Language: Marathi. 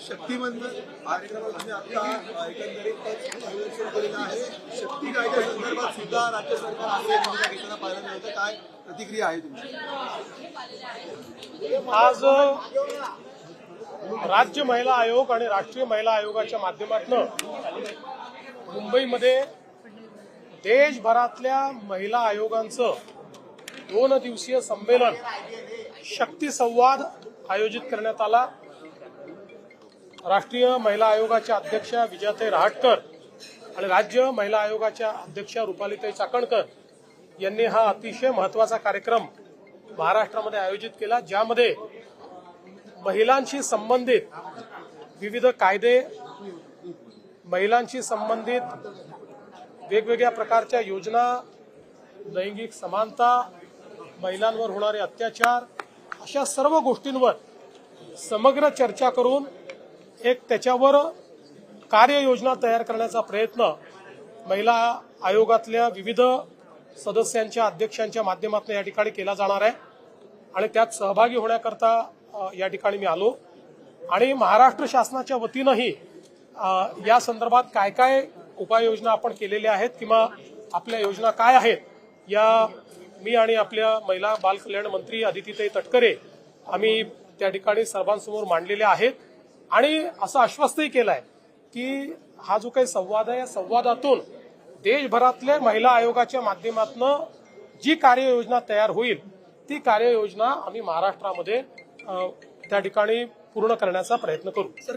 शक्तिमंत कार्यक्रमात तुम्ही आता अ, एकंदरीतच आयोजन सुरू आहे. शक्ती कायद्या संदर्भात सुद्धा राज्य सरकार आग्रह भूमिका घेताना पाहायला मिळतं. काय प्रतिक्रिया आहे तुमची? आज राज्य महिला आयोग आणि राष्ट्रीय महिला आयोगाच्या माध्यमातून मुंबईमध्ये देशभरातल्या महिला आयोगांचं दोन दिवसीय संमेलन शक्ती संवाद आयोजित करण्यात आला. राष्ट्रीय महिला आयोगाच्या अध्यक्षा विजयाताई रहाटकर आणि राज्य महिला आयोगाच्या अध्यक्षा रुपालीताई चाकणकर यांनी हा अतिशय महत्त्वाचा कार्यक्रम महाराष्ट्रामध्ये आयोजित केला ज्यामध्ये महिलांशी संबंधित विविध कायदे महिलांशी संबंधित वेगवेगळ्या प्रकारच्या योजना लैंगिक समानता महिलांवर होणारे अत्याचार अशा सर्व गोष्टींवर समग्र चर्चा करून एक त्याच्यावर कार्ययोजना तयार करण्याचा प्रयत्न महिला आयोगातल्या विविध सदस्यांच्या अध्यक्षांच्या माध्यमातून या ठिकाणी केला जाणार आहे. आणि त्यात सहभागी होण्याकरता या ठिकाणी मी आलो. आणि महाराष्ट्र शासनाच्या वतीनंही या संदर्भात काय काय उपाययोजना आपण केलेल्या आहेत किंवा आपल्या योजना काय आहेत या मी आणि आपल्या महिला बाल कल्याण मंत्री आदितीताई तटकरे आम्ही त्या ठिकाणी सर्वांसमोर मांडलेल्या आहेत. आणि असं आश्वस्तही केलं आहे की हा जो काही संवाद आहे या संवादातून देशभरातल्या महिला आयोगाच्या माध्यमातून जी कार्ययोजना तयार होईल ती कार्ययोजना आम्ही महाराष्ट्रामध्ये त्या ठिकाणी पूर्ण करण्याचा प्रयत्न करू.